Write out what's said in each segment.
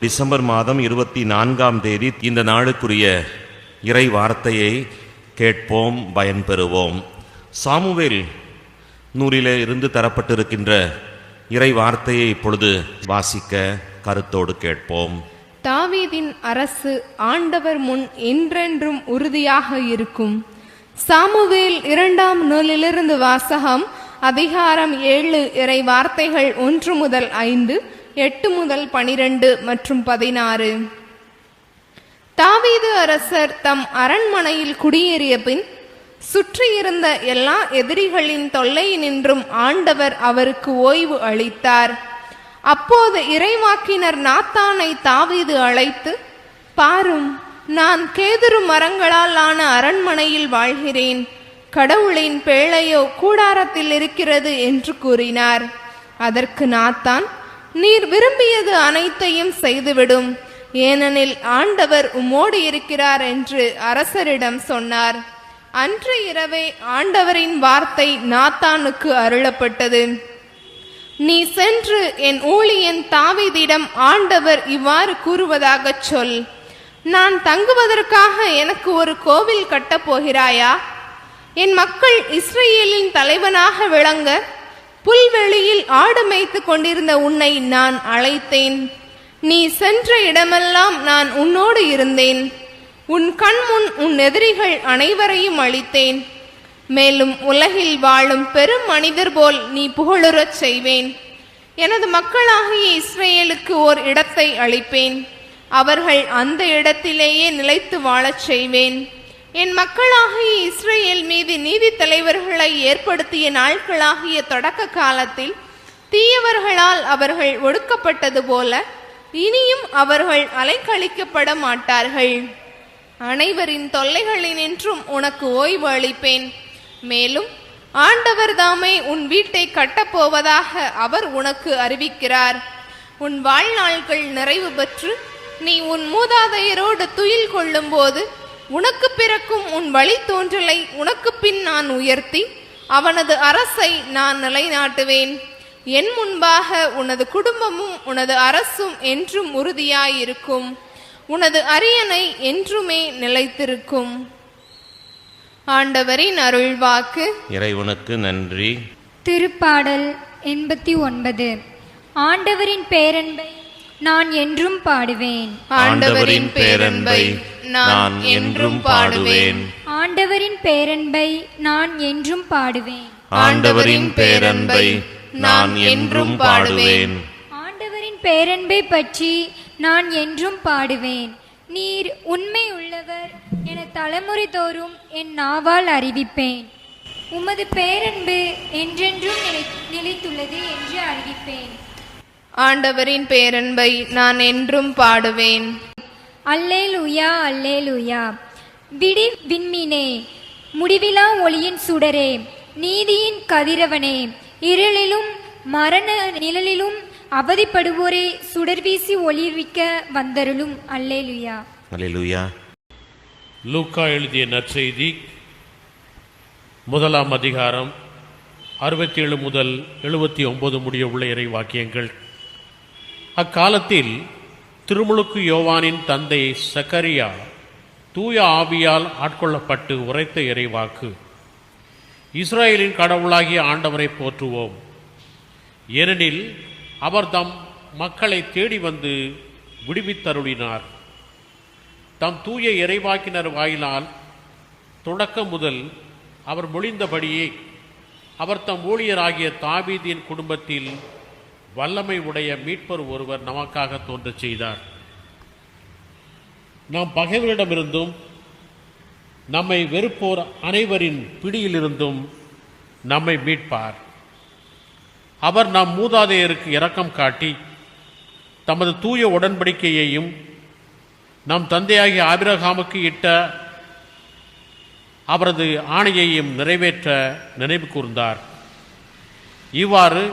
December மாதம் இருபத்தி நான்காம் தேதி இந்த நாளுக்குரிய இறை வார்த்தையை கேட்போம் பயன்பெறுவோம். சாமுவேல் நூறிலே இருந்து தரப்பட்டிருக்கின்ற இறை வார்த்தையை இப்பொழுது வாசிக்க கருத்தோடு கேட்போம். தாவீதின் அரசு ஆண்டவர் முன் என்றென்றும் உறுதியாக இருக்கும். சாமுவேல் இரண்டாம் நூலிலிருந்து வாசகம் அதிகாரம் ஏழு இறை வார்த்தைகள் ஒன்று முதல் ஐந்து எட்டு முதல் பனிரெண்டு மற்றும் பதினாறு. தாவீது அரசர் தம் அரண்மனையில் குடியேறிய பின் சுற்றியிருந்த எல்லா எதிரிகளின் தொல்லையினின்றும் ஆண்டவர் அவருக்கு ஓய்வு அளித்தார். அப்போது இறைவாக்கினர் நாத்தானை தாவீது அழைத்து பாரும் நான் கேதுரு மரங்களால் ஆன அரண்மனையில் வாழ்கிறேன். கடவுளின் பேழையோ கூடாரத்தில் இருக்கிறது என்று கூறினார். அதற்கு நாத்தான் நீர் விரும்பியது அனைத்தையும் செய்துவிடும். ஏனெனில் ஆண்டவர் உம்மோடு இருக்கிறார் என்று அரசரிடம் சொன்னார். அன்று இரவே ஆண்டவரின் வார்த்தை நாத்தானுக்கு அருளப்பட்டது. நீ சென்று என் ஊழியன் தாவிதிடம் ஆண்டவர் இவ்வாறு கூறுவதாகச் சொல். நான் தங்குவதற்காக எனக்கு ஒரு கோவில் கட்டப் போகிறாயா? என் மக்கள் இஸ்ரேலின் தலைவனாக விளங்க புல்வெளியில் ஆடு மேய்த்து கொண்டிருந்த உன்னை நான் அழைத்தேன். நீ சென்ற இடமெல்லாம் நான் உன்னோடு இருந்தேன். உன் கண்முன் உன் எதிரிகள் அனைவரையும் அழித்தேன். மேலும் உலகில் வாழும் பெரும் மனிதர் போல் நீ புகழுறச் செய்வேன். எனது மக்களாகிய இஸ்ரேலுக்கு ஓர் இடத்தை அளிப்பேன். அவர்கள் அந்த இடத்திலேயே நிலைத்து வாழச் செய்வேன். என் மக்களாகிய இஸ்ரேல் மீது நீதி தலைவர்களை ஏற்படுத்திய நாட்களாகிய தொடக்க காலத்தில் தீயவர்களால் அவர்கள் ஒடுக்கப்பட்டது போல இனியும் அவர்கள் அலைக்கழிக்கப்பட மாட்டார்கள். அனைவரின் தொல்லைகளினின்றும் உனக்கு ஓய்வு அளிப்பேன். மேலும் ஆண்டவர் தாமே உன் வீட்டை கட்டப்போவதாக அவர் உனக்கு அறிவிக்கிறார். உன் வாழ்நாள்கள் நிறைவு பெற்று நீ உன் மூதாதையரோடு துயில் கொள்ளும்போது உனக்கு பிறக்கும் உன் வழித்தோன்றலை உனக்கு பின் நான் உயர்த்தி அவனது அரசை நான் நிலைநாட்டுவேன். என் முன்பாக உனது குடும்பமும் உனது அரசும் என்றும் உறுதியாயிருக்கும். உனது அரியணை என்றுமே நிலைத்திருக்கும். ஆண்டவரின் அருள்வாக்கு. இறைவனுக்கு நன்றி. திருப்பாடல் எண்பத்தி ஒன்பது. ஆண்டவரின் பேரன்பை நான் என்றும் பாடுவேன். ஆண்டவரின் பேரன்பை நான் என்றும் பாடுவேன். ஆண்டவரின் பேரன்பை நான் என்றும் பாடுவேன். ஆண்டவரின் பேரன்பை நான் என்றும் பாடுவேன். ஆண்டவரின் பேரன்பை பற்றி நான் என்றும் பாடுவேன். நீர் உண்மை உள்ளவர் என தலைமுறை தோறும் என் நாவால் அறிவிப்பேன். உமது பேரன்பு என்றென்றும் நிலை நிலைத்துள்ளது என்று அறிவிப்பேன். ஆண்டவரின் பேரன்பை நான் என்றும் பாடுவேன். அல்லேலுயா அல்லேலுயா. விடி விண்மீனே முடிவிலா ஒளியின் சுடரே நீதியின் கதிரவனே இருளிலும் மரண நிழலிலும் அவதிப்படுவோரே சுடர்வீசி ஒளிவிக்க வந்தருளும். அல்லேலுயா. அல்லேலூயா. லூக்கா எழுதிய நற்செய்தி முதலாம் அதிகாரம் அறுபத்தி ஏழு முதல் எழுபத்தி ஒன்பது முடிய உள்ள இறை வாக்கியங்கள். அக்காலத்தில் திருமுழுக்கு யோவானின் தந்தை சக்கரியா தூய ஆவியால் ஆட்கொள்ளப்பட்டு உரைத்த இறைவாக்கு. இஸ்ரேலின் கடவுளாகிய ஆண்டவரை போற்றுவோம். ஏனெனில் அவர் தம் மக்களை தேடி வந்து விடுவித்தருளினார். தம் தூய இறைவாக்கினர் வாயிலால் தொடக்கம் முதல் அவர் மொழிந்தபடியே அவர் தம் ஊழியராகிய தாவீதின் குடும்பத்தில் வல்லமை உடைய மீட்பர் ஒருவர் நமக்காக தோன்றச் செய்தார். நாம் பகைவரிடமிருந்தும் நம்மை வெறுப்போர் அனைவரின் பிடியிலிருந்தும் நம்மை மீட்பார். அவர் நம் மூதாதையருக்கு இரக்கம் காட்டி தமது தூய உடன்படிக்கையையும் நம் தந்தையாகிய ஆபிரகாமுக்கு இட்ட அவரது ஆணையையும் நிறைவேற்ற நினைவு கூர்ந்தார். இவ்வாறு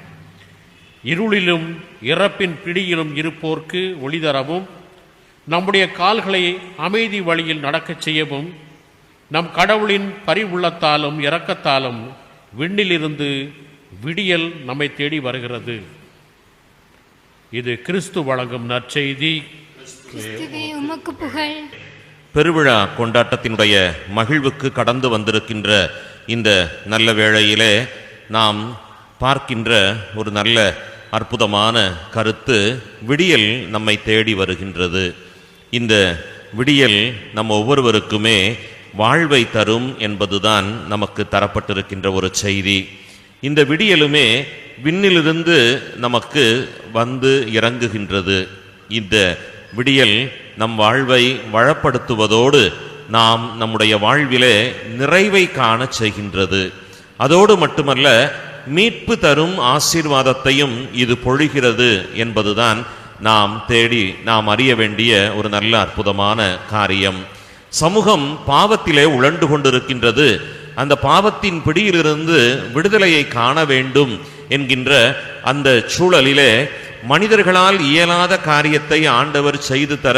இருளிலும் இறப்பின் பிடியிலும் இருப்போர்க்கு ஒளி தரவும் நம்முடைய கால்களை அமைதி வழியில் நடக்கச் செய்யவும் நம் கடவுளின் பரிவுள்ளத்தாலும் இரக்கத்தாலும் விண்ணிலிருந்து விடியல் நம்மை தேடி வருகிறது. இது கிறிஸ்து வழங்கும் நற்செய்தி. கிறிஸ்துவே உமக்கு புகழ். பெருவிழா கொண்டாட்டத்தினுடைய மகிழ்வுக்கு கடந்து வந்திருக்கின்ற இந்த நல்ல வேளையிலே நாம் பார்க்கின்ற ஒரு நல்ல அற்புதமான கருத்து விடியல் நம்மை தேடி வருகின்றது. இந்த விடியல் நம் ஒவ்வொருவருக்குமே வாழ்வை தரும் என்பதுதான் நமக்கு தரப்பட்டிருக்கின்ற ஒரு செய்தி. இந்த விடியலுமே விண்ணிலிருந்து நமக்கு வந்து இறங்குகின்றது. இந்த விடியல் நம் வாழ்வை வளப்படுத்துவதோடு நாம் நம்முடைய வாழ்விலே நிறைவை காண செய்கின்றது. அதோடு மட்டுமல்ல மீட்பு தரும் ஆசீர்வாதத்தையும் இது பொழிகிறது என்பதுதான் நாம் தேடி நாம் அறிய வேண்டிய ஒரு நல்ல அற்புதமான காரியம். சமூகம் பாவத்திலே உழண்டு கொண்டிருக்கின்றது. அந்த பாவத்தின் பிடியிலிருந்து விடுதலையை காண வேண்டும் என்கின்ற அந்த சூழலிலே மனிதர்களால் இயலாத காரியத்தை ஆண்டவர் செய்து தர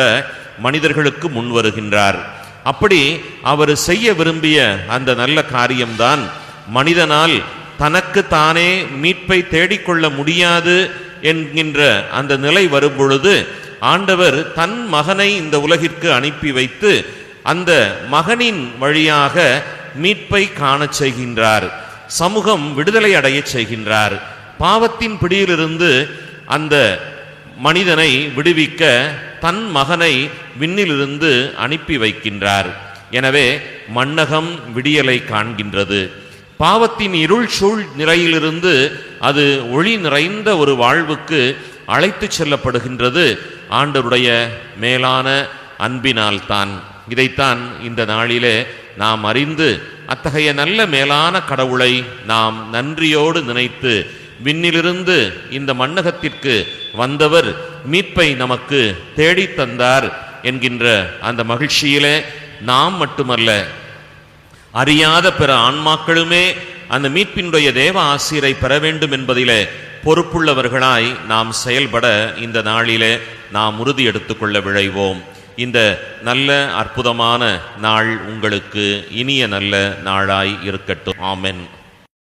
மனிதர்களுக்கு முன் வருகின்றார். அப்படி அவர் செய்ய விரும்பிய அந்த நல்ல காரியம்தான் மனிதனால் தனக்கு தானே மீட்பை தேடிக்கொள்ள முடியாது என்கின்ற அந்த நிலை வரும்பொழுது ஆண்டவர் தன் மகனை இந்த உலகிற்கு அனுப்பி வைத்து அந்த மகனின் வழியாக மீட்பை காணச் செய்கின்றார். சமூகம் விடுதலை அடையச் செய்கின்றார். பாவத்தின் பிடியிலிருந்து அந்த மனிதனை விடுவிக்க தன் மகனை விண்ணிலிருந்து அனுப்பி வைக்கின்றார். எனவே மன்னகம் விடியலை காண்கின்றது. பாவத்தின் இருள் சூழ் நிறையிலிருந்து அது ஒளி நிறைந்த ஒரு வாழ்வுக்கு அழைத்துச் செல்லப்படுகின்றது. ஆண்டவருடைய மேலான அன்பினால்தான். இதைத்தான் இந்த நாளிலே நாம் அறிந்து அத்தகைய நல்ல மேலான கடவுளை நாம் நன்றியோடு நினைத்து விண்ணிலிருந்து இந்த மண்ணகத்திற்கு வந்தவர் மீட்பை நமக்கு தேடித் தந்தார் என்கின்ற அந்த மகிழ்ச்சியிலே நாம் மட்டுமல்ல அறியாத பிற ஆன்மாக்களுமே அந்த மீட்பினுடைய தேவ ஆசிரை பெற வேண்டும் என்பதிலே பொறுப்புள்ளவர்களாய் நாம் செயல்பட இந்த நாளிலே நாம் உறுதி எடுத்துக்கொள்ள விழைவோம். இந்த நல்ல அற்புதமான நாள் உங்களுக்கு இனிய நல்ல நாளாய் இருக்கட்டும். ஆமென்.